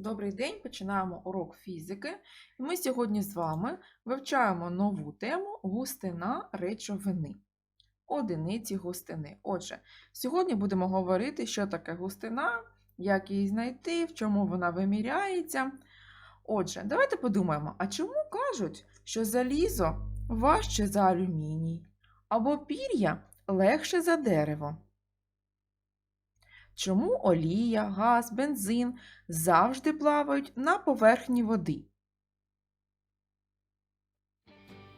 Добрий день, починаємо урок фізики. І ми сьогодні з вами вивчаємо нову тему густина речовини. Одиниці густини. Отже, сьогодні будемо говорити, що таке густина, як її знайти, в чому вона виміряється. Отже, давайте подумаємо, а чому кажуть, що залізо важче за алюміній, або пір'я легше за дерево? Чому олія, газ, бензин завжди плавають на поверхні води?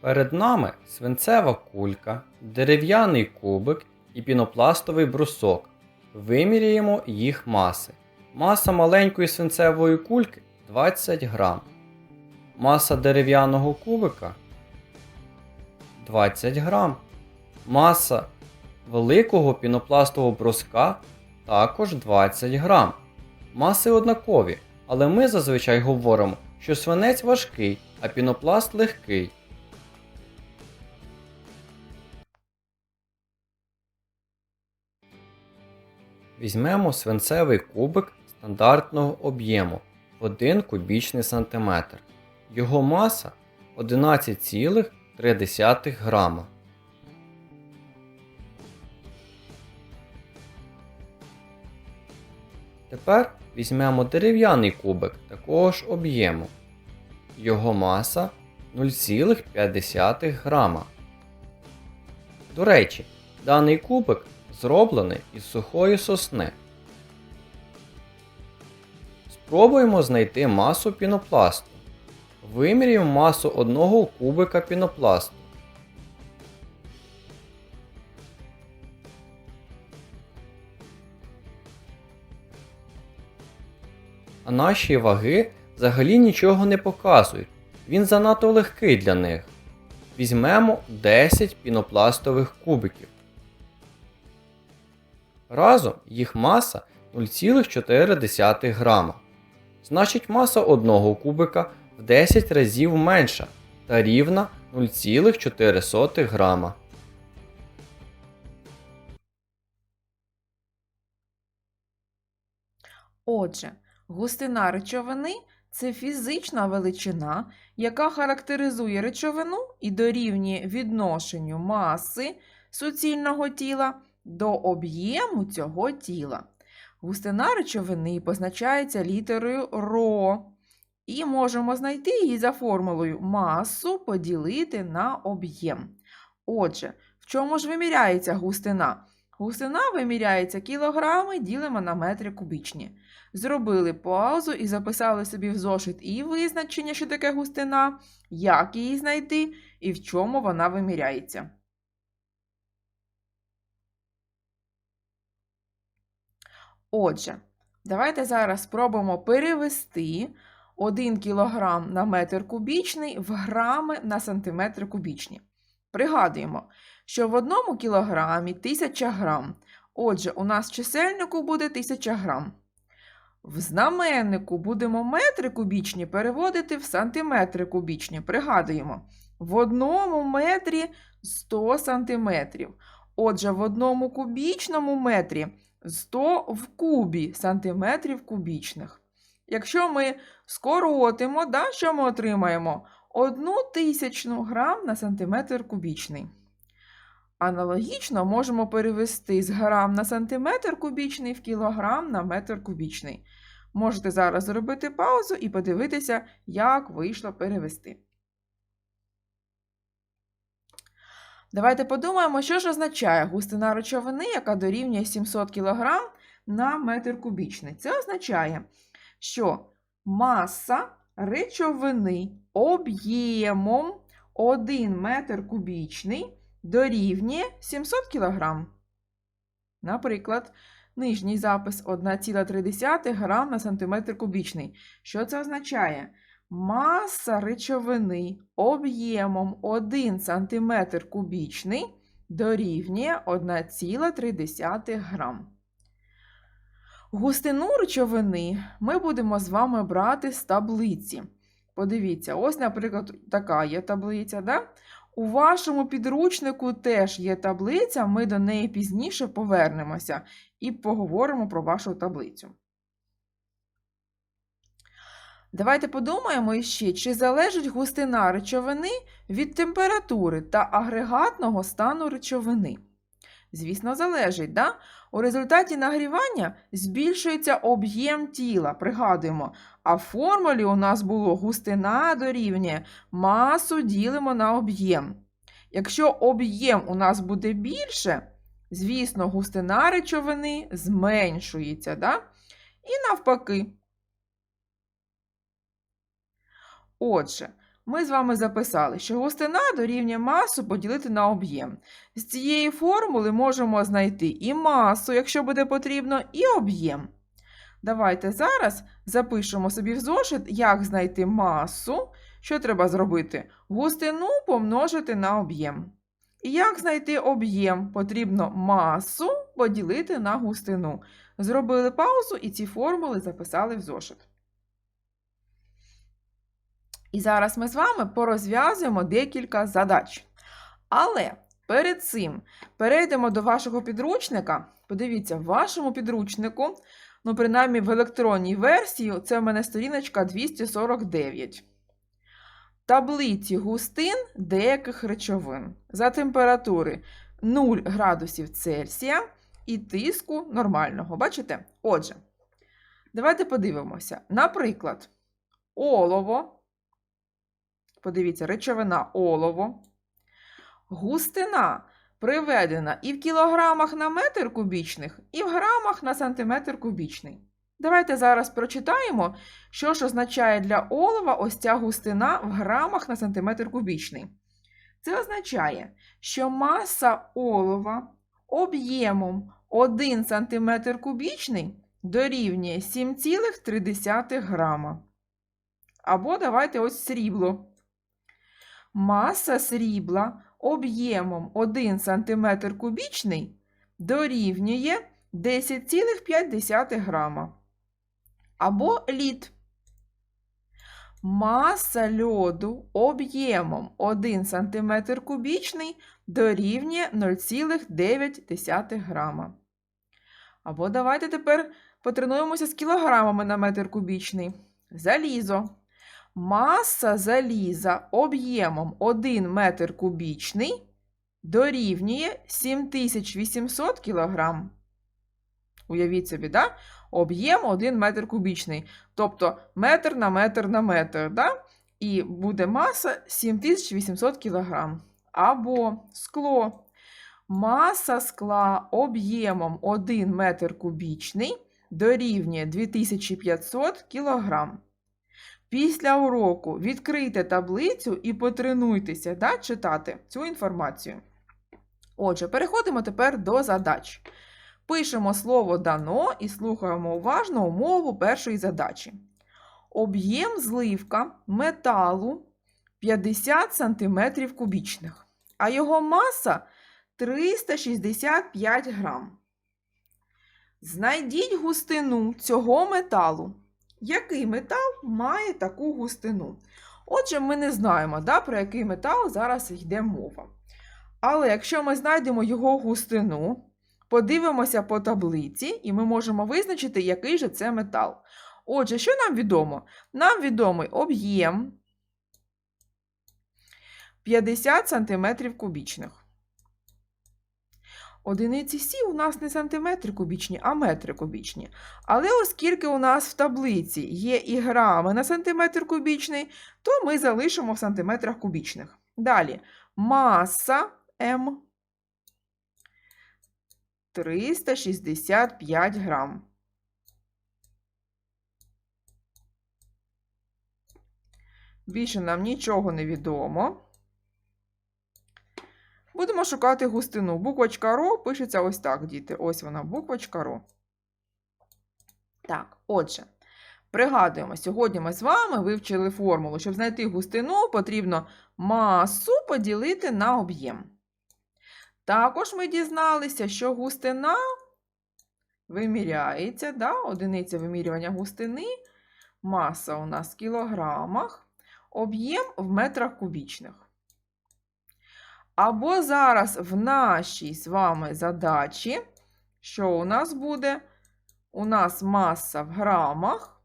Перед нами свинцева кулька, дерев'яний кубик і пінопластовий брусок. Виміряємо їх маси. Маса маленької свинцевої кульки 20 грам. Маса дерев'яного кубика 20 грам. Маса великого пінопластового бруска також 20 грам. Маси однакові, але ми зазвичай говоримо, що свинець важкий, а пінопласт легкий. Візьмемо свинцевий кубик стандартного об'єму 1 кубічний сантиметр. Його маса 11,3 грама. Тепер візьмемо дерев'яний кубик такого ж об'єму. Його маса 0,5 грама. До речі, даний кубик зроблений із сухої сосни. Спробуємо знайти масу пінопласту. Вимірюємо масу одного кубика пінопласту. А наші ваги взагалі нічого не показують. Він занадто легкий для них. Візьмемо 10 пінопластових кубиків. Разом їх маса 0,4 грама. Значить маса одного кубика в 10 разів менша та рівна 0,4 грама. Отже, густина речовини це фізична величина, яка характеризує речовину і дорівнює відношенню маси суцільного тіла до об'єму цього тіла. Густина речовини позначається літерою ро. І можемо знайти її за формулою масу поділити на об'єм. Отже, в чому ж виміряється густина? Густина виміряється кілограми, ділимо на метри кубічні. Зробили паузу і записали собі в зошит і визначення, що таке густина, як її знайти і в чому вона виміряється. Отже, давайте зараз спробуємо перевести 1 кг на метр кубічний в грами на сантиметри кубічні. Пригадуємо, що в 1 кілограмі 1000 грам. Отже, у нас чисельнику буде 1000 грам. В знаменнику будемо метри кубічні переводити в сантиметри кубічні. Пригадуємо, в одному метрі 100 сантиметрів. Отже, в одному кубічному метрі 100 в кубі сантиметрів кубічних. Якщо ми скоротимо, да, що ми отримаємо? Одну тисячну грам на сантиметр кубічний. Аналогічно можемо перевести з грам на сантиметр кубічний в кілограм на метр кубічний. Можете зараз зробити паузу і подивитися, як вийшло перевести. Давайте подумаємо, що ж означає густина речовини, яка дорівнює 700 кг на метр кубічний. Це означає, що маса речовини об'ємом 1 метр кубічний дорівнює 700 кг. Наприклад, нижній запис 1,3 г на сантиметр кубічний. Що це означає? Маса речовини об'ємом 1 см кубічний дорівнює 1,3 грам. Густину речовини ми будемо з вами брати з таблиці. Подивіться, ось, наприклад, така є таблиця. Да? У вашому підручнику теж є таблиця, ми до неї пізніше повернемося і поговоримо про вашу таблицю. Давайте подумаємо іще, чи залежить густина речовини від температури та агрегатного стану речовини. Звісно, залежить, да? У результаті нагрівання збільшується об'єм тіла, пригадуємо. А в формулі у нас було густина дорівнює масу ділимо на об'єм. Якщо об'єм у нас буде більше, звісно, густина речовини зменшується, да? і навпаки. Отже, ми з вами записали, що густина дорівнює масу поділити на об'єм. З цієї формули можемо знайти і масу, якщо буде потрібно, і об'єм. Давайте зараз запишемо собі в зошит, як знайти масу. Що треба зробити? Густину помножити на об'єм. І як знайти об'єм? Потрібно масу поділити на густину. Зробили паузу і ці формули записали в зошит. І зараз ми з вами порозв'язуємо декілька задач. Але перед цим перейдемо до вашого підручника. Подивіться, в вашому підручнику, ну, принаймні в електронній версії, це в мене сторіночка 249. Таблиці густин деяких речовин за температури 0 градусів Цельсія і тиску нормального. Бачите? Отже, давайте подивимося. Наприклад, олово. Подивіться, речовина олово. Густина приведена і в кілограмах на метр кубічних, і в грамах на сантиметр кубічний. Давайте зараз прочитаємо, що ж означає для олова ось ця густина в грамах на сантиметр кубічний. Це означає, що маса олова об'ємом 1 см кубічний дорівнює 7,3 грама. Або давайте ось срібло. Маса срібла об'ємом 1 см кубічний дорівнює 10,5 грама. Або лід. Маса льоду об'ємом 1 см кубічний дорівнює 0,9 грама. Або давайте тепер потренуємося з кілограмами на метр кубічний. Залізо. Маса заліза об'ємом 1 метр кубічний дорівнює 7800 кг. Уявіть собі, да? об'єм 1 метр кубічний. Тобто метр на метр на метр. Да? І буде маса 7800 кг. Або скло. Маса скла об'ємом 1 метр кубічний дорівнює 2500 кг. Після уроку відкрийте таблицю і потренуйтеся да, читати цю інформацію. Отже, переходимо тепер до задач. Пишемо слово дано і слухаємо уважно умову першої задачі. Об'єм зливка металу 50 см кубічних, а його маса 365 грам. Знайдіть густину цього металу. Який метал має таку густину? Отже, ми не знаємо, да, про який метал зараз йде мова. Але якщо ми знайдемо його густину, подивимося по таблиці, і ми можемо визначити, який же це метал. Отже, що нам відомо? Нам відомий об'єм 50 см кубічних. Одиниці Сі у нас не сантиметри кубічні, а метри кубічні. Але оскільки у нас в таблиці є і грами на сантиметр кубічний, то ми залишимо в сантиметрах кубічних. Далі маса М 365 грам. Більше нам нічого не відомо. Будемо шукати густину. Буквочка РО пишеться ось так, діти. Ось вона, буквочка РО. Так, отже, пригадуємо, сьогодні ми з вами вивчили формулу. Щоб знайти густину, потрібно масу поділити на об'єм. Також ми дізналися, що густина виміряється, да? одиниця вимірювання густини, маса у нас в кілограмах, об'єм в метрах кубічних. Або зараз в нашій з вами задачі, що у нас буде? У нас маса в грамах,